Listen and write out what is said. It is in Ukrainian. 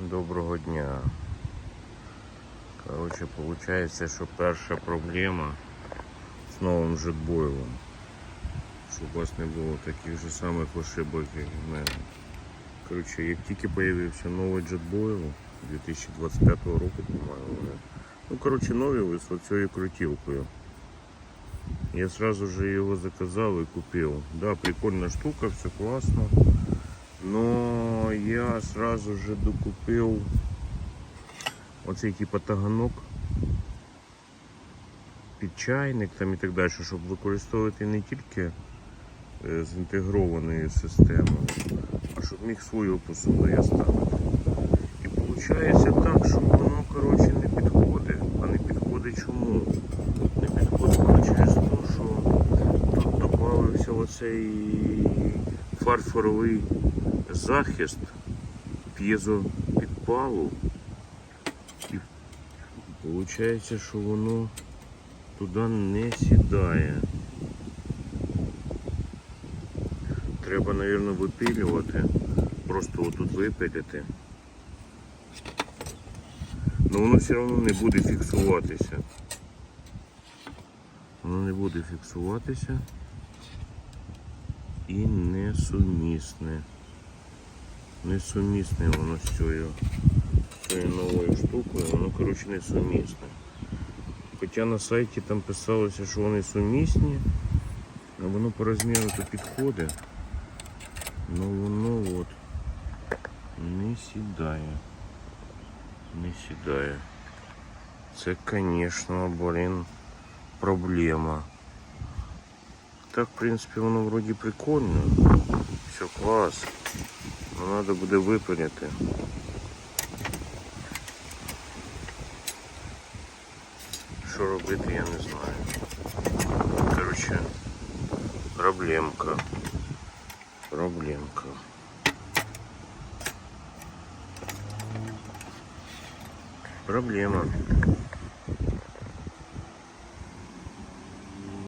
Доброго дня. Коротше, виходить, що перша проблема з новим жетбойлом. Щоб у вас не було таких же самих ошибок, як в мене. Коротше, як тільки з'явився новий жетбойл 2025 року, по-моєму. Ну, коротше, новий з оцією крутілкою. Я сразу же його заказав і купив. Да, прикольна штука, все класно. Но я сразу же докупив оцей типа таганок під чайник там і так далі, щоб використовувати не тільки е, з інтегрованою системою, а щоб міг свою посуду я ставити. І виходить так, що воно коротше не підходить. А не підходить чому? Не підходить через те, що тут додався оцей фарфоровий захист п'єзопідпалу. І виходить, що воно туди не сідає. Треба, мабуть, випилювати. Просто отут випилити. Ну воно все одно не буде фіксуватися. Воно не буде фіксуватися і несумісне. Несумісне воно з цією, цією новою штукою, воно коротше несумісне. Хоча на сайті там писалося, що вони сумісні, а воно по розміру то підходить. Ну воно от не сідає. Не сідає. Це, звісно, блін, проблема. Так, в принципі, воно вроді прикольно. Все клас. Но треба буде випиляти. Що робити, я не знаю. Коротше, проблемка. Проблемка. Проблема.